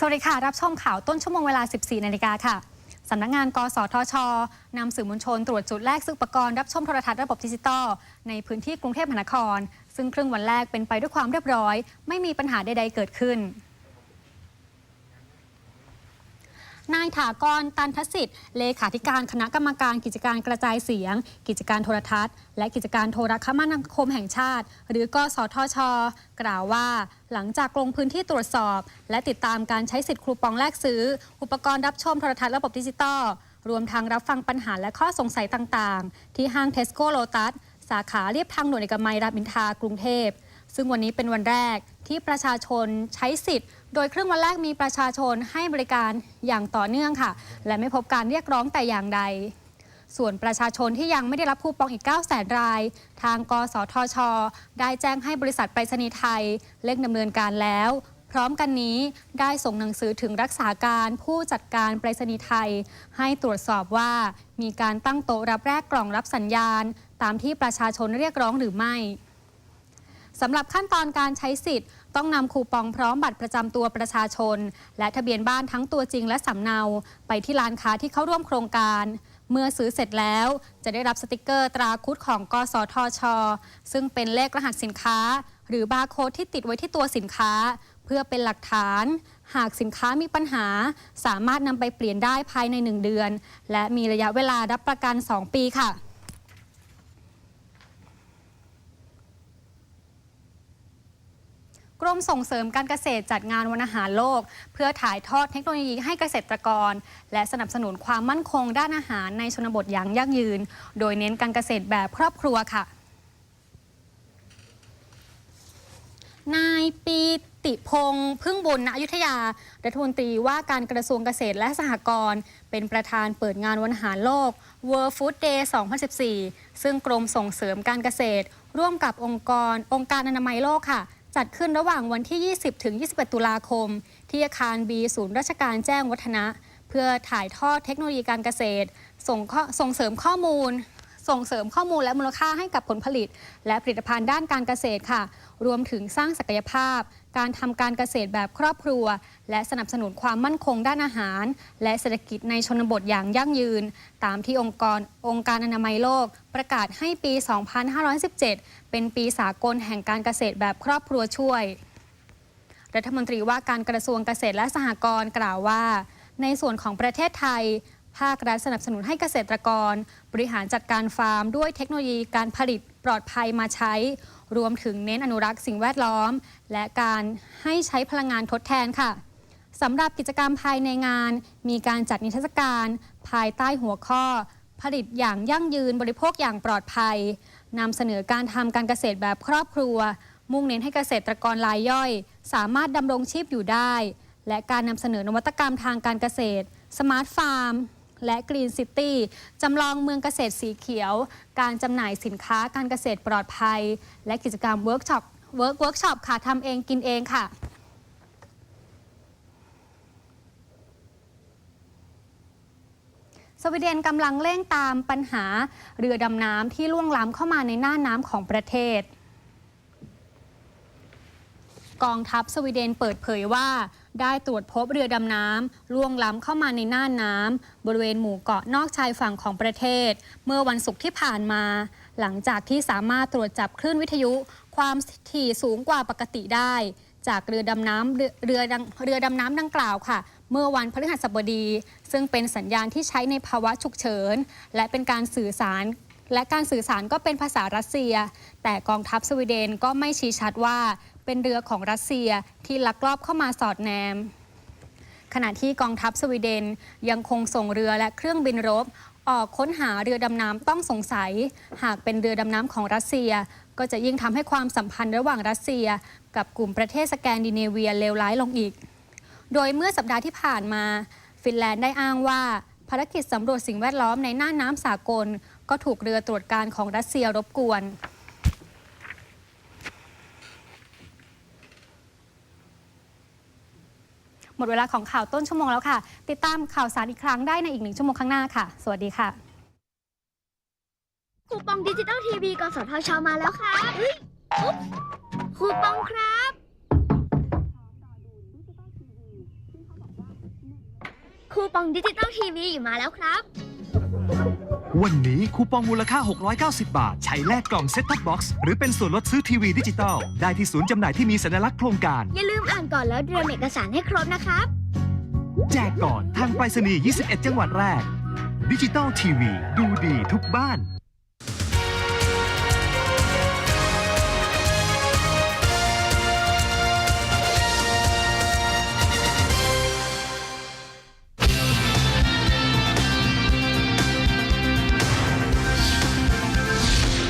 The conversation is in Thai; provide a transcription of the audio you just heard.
สวัสดีค่ะ รับชมข่าวต้นชั่วโมงเวลา 14 นาฬิกาค่ะสำนักงาน กสทช นำสื่อมวลชนตรวจจุดแรกซื้ออุปกรณ์รับชมโทรทัศน์ระบบดิจิตอลในพื้นที่กรุงเทพมหานคร ซึ่งครึ่งวันแรกเป็นไปด้วยความเรียบร้อย ไม่มีปัญหาใดๆเกิดขึ้น นายถากร ตันทสิทธิ์ เลขาธิการคณะกรรมการกิจการกระจายเสียง กิจการโทรทัศน์ และกิจการโทรคมนาคมแห่งชาติ หรือกสทช กล่าวว่าหลังจากลงพื้นที่ตรวจสอบ และติดตามการใช้สิทธิคูปองแลกซื้อ อุปกรณ์รับชมโทรทัศน์ระบบดิจิตอลรวมทั้งรับฟังปัญหาและข้อสงสัยต่าง ๆ ที่ห้างเทสโก้โลตัสสาขาเรียบทางด่วนเอกมัยรามอินทากรุงเทพ ซึ่งวันนี้เป็นวันแรกที่ประชาชนใช้สิทธิ์ โดยครึ่งวันแรกมีประชาชนให้บริการอย่างต่อเนื่องค่ะ และไม่พบการเรียกร้องแต่อย่างใด ส่วนประชาชนที่ยังไม่ได้รับคูปองอีก 9 0 0 0 0ราย ทางกสทช ได้แจ้งให้บริษัทไปรษณีย์ไทยเร่งดำเนินการแล้ว พร้อมกันนี้ได้ส่งหนังสือถึงรักษาการผู้จัดการไปรษณีย์ไทย ให้ตรวจสอบว่ามีการตั้งโต๊ะรับแรกกล่องรับสัญญาณ ตามที่ประชาชนเรียกร้องหรือไม่ สำหรับขั้นตอนการใช้สิทธิ์ ต้องนำคูปองพร้อมบัตรประจำตัวประชาชน และทะเบียนบ้านทั้งตัวจริงและสำเนา ไปที่ร้านค้าที่เข้าร่วมโครงการเมื่อซื้อเสร็จแล้วจะได้รับสติกเกอร์ตราคุดของกสทช ซึ่งเป็นเลขรหัสสินค้า หรือบาร์โค้ดที่ติดไว้ที่ตัวสินค้า เพื่อเป็นหลักฐาน หากสินค้ามีปัญหา สามารถนำไปเปลี่ยนได้ภายใน 1 เดือน และมีระยะเวลารับประกัน 2 ปีค่ะ กรมส่งเสริมการเกษตรจัดงานวันอาหารโลก เพื่อถ่ายทอดเทคโนโลยีให้เกษตรกร และสนับสนุนความมั่นคงด้านอาหารในชนบทอย่างยั่งยืน โดยเน้นการเกษตรแบบครอบครัวค่ะ นายปีติพงษ์พึ่งบุญณอยุธยา รัฐมนตรีว่าการกระทรวงเกษตรและสหกรณ์เป็นประธานเปิดงานวันอาหารโลก World Food Day 2014 ซึ่งกรมส่งเสริมการเกษตร ร่วมกับองค์กร องค์การอนามัยโลกค่ะ จัดขึ้นระหว่างวันที่ 20 ถึง 21 ตุลาคม ที่อาคารบีศูนย์ราชการแจ้งวัฒนะ เพื่อถ่ายทอดเทคโนโลยีการเกษตร ส่งส่งเสริมข้อมูล ส่งเสริมข้อมูลและมูลค่าให้กับผลผลิต และผลิตภัณฑ์ด้านการเกษตรค่ะ รวมถึงสร้างศักยภาพ การทำการเกษตรแบบครอบครัว และสนับสนุนความมั่นคงด้านอาหาร และเศรษฐกิจในชนบทอย่างยั่งยืน ตามที่องค์กรองค์การอนามัยโลก ประกาศให้ปี 2517 เป็นปีสากลแห่งการเกษตรแบบครอบครัวช่วยรัฐมนตรีว่าการกระทรวงเกษตรและสหกรณ์กล่าวว่า ในส่วนของประเทศไทย ภาครัฐสนับสนุนให้เกษตรกร บริหารจัดการฟาร์ม ด้วยเทคโนโลยีการผลิตปลอดภัยมาใช้ รวมถึงเน้นอนุรักษ์สิ่งแวดล้อม และการให้ใช้พลังงานทดแทนค่ะสำหรับกิจกรรมภายในงาน มีการจัดนิทรรศการ ภายใต้หัวข้อ ผลิตอย่างยั่งยืนบริโภคอย่างปลอดภัยนำเสนอการทำการเกษตรแบบครอบครัว มุ่งเน้นให้เกษตรกรรายย่อย สามารถดำรงชีพอยู่ได้ และการนำเสนอนวัตกรรมทางการเกษตร สมาร์ทฟาร์ม และกรีนซิตี้จำลองเมืองเกษตรสีเขียว การจำหน่ายสินค้าการเกษตรปลอดภัย และกิจกรรมเวิร์กช็อปเวิร์กเวิร์กช็อปค่ะทำเองกินเองค่ะสวีเดนกำลังเร่งตามปัญหาเรือดำน้ำที่ล่วงล้ำเข้ามาในหน้าน้ำของประเทศ กองทัพสวีเดนเปิดเผยว่า ได้ตรวจพบเรือดำน้ำล่วงล้ำเข้ามาในน่านน้ำบริเวณหมู่เกาะนอกชายฝั่งของประเทศ เมื่อวันศุกร์ที่ผ่านมา หลังจากที่สามารถตรวจจับคลื่นวิทยุ ความถี่สูงกว่าปกติได้ จากเรือดำน้ำเรือเรือดังเรือดำน้ำดังกล่าวค่ะ เมื่อวันพฤหัสบดี ซึ่งเป็นสัญญาณที่ใช้ในภาวะฉุกเฉิน และเป็นการสื่อสาร และการสื่อสารก็เป็นภาษารัสเซีย แต่กองทัพสวีเดนก็ไม่ชี้ชัดว่า เป็นเรือของรัสเซียที่ลักลอบเข้ามาสอดแนม ขณะที่กองทัพสวีเดนยังคงส่งเรือและเครื่องบินรบ ออกค้นหาเรือดำน้ำต้องสงสัย หากเป็นเรือดำน้ำของรัสเซีย ก็จะยิ่งทำให้ความสัมพันธ์ระหว่างรัสเซีย กับกลุ่มประเทศสแกนดิเนเวียเลวร้ายลงอีก โดยเมื่อสัปดาห์ที่ผ่านมา ฟินแลนด์ได้อ้างว่าภารกิจสำรวจสิ่งแวดล้อมในน่านน้ำสากล ก็ถูกเรือตรวจการของรัสเซียรบกวน หมดเวลาของข่าวต้นชั่วโมงแล้วค่ะ ติดตามข่าวสารอีกครั้งได้ในอีกหนึ่งชั่วโมงข้างหน้าค่ะ สวัสดีค่ะ คูปองดิจิตอลทีวีกสทชมาแล้วครับเฮ้ยอุ๊บคูปองครับ คูปองดิจิตอลทีวีมาแล้วครับ วันนี้คูปองมูลค่า 690 บาท ใช้แลกกล่องเซ็ตท็อปบ็อกซ์หรือเป็นส่วนลดซื้อทีวีดิจิตอลได้ที่ศูนย์จำหน่ายที่มีสัญลักษณ์โครงการ อย่าลืมอ่านก่อนแล้วเตรียมเอกสารให้ครบนะครับ แจกก่อนทางไปรษณีย์ 21 จังหวัดแรก ดิจิตอลทีวี ดูดีทุกบ้าน